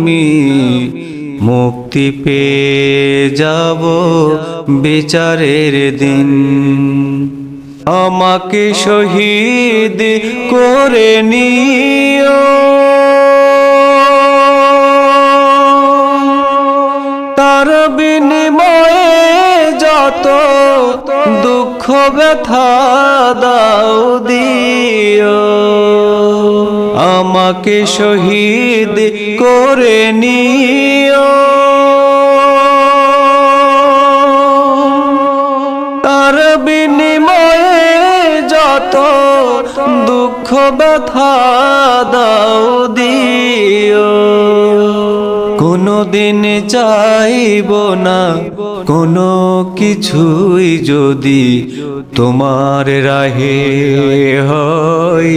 আমি মুক্তি পেয়ে যাব বিচারের দিন। আমাকে শহীদ করে নিও। তার বিনিময়ে যত দুঃখ ব্যথা দাও দিও। আমাকে শহীদ করে নিও। তার বিনিময়ে যত দুঃখ ব্যথা দাও দিও। কোনো দিন চাইব না, কোনো কিছুই যদি তোমার রাহে হয়।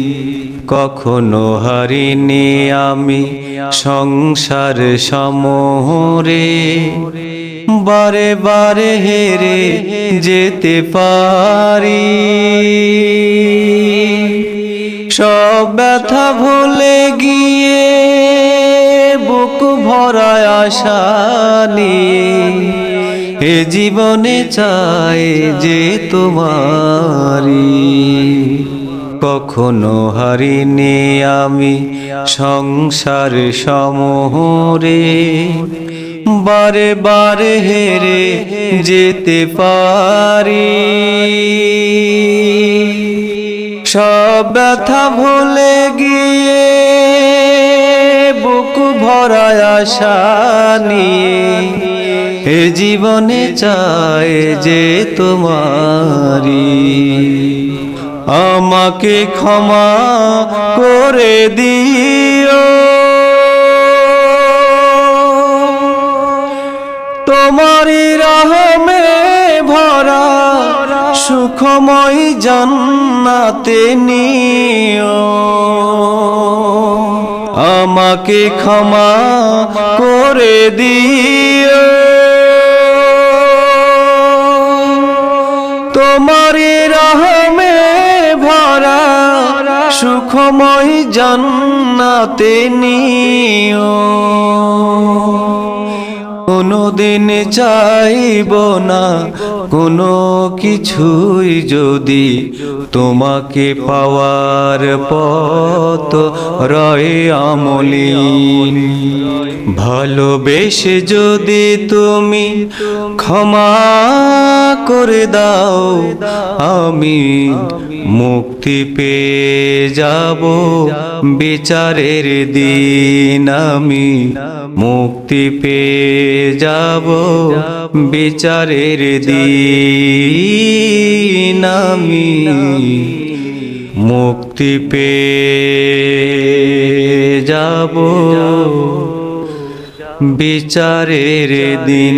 কখনো হারিনি আমি সংসার সমরে বারে বারে হেরে যেতে পারি। সব ব্যথা ভুলে গিয়ে বুক ভরায় আশা নিয়ে। এ জীবনে চাই যে তোমারি কখনো হারিনি আমি সংসার সমরে বারে বারে হেরে যেতে পারি। সব ব্যথা ভুলে গিয়ে বুক ভরায় আশা নিয়ে এ জীবনে চায় যে তোমারি। আমাকে ক্ষমা করে দিও। তোমারি রহমে ভরা সুখময় জান্নাতে নিও। আমাকে ক্ষমা করে দিও। সুখময় জান্নাতে নিও। কোনোদিন চাইব না, কোনো কিছুই যদি তোমাকে পাওয়ার পথ রয়ে আমলিন ভালোবেসে যদি তুমি ক্ষমা করে দাও, আমি মুক্তি পেয়ে যাব। বিচারের দিন আমি মুক্তি পেয়ে যাব। বিচারের দিন আমি মুক্তি পেয়ে যাব। বিচারের দিন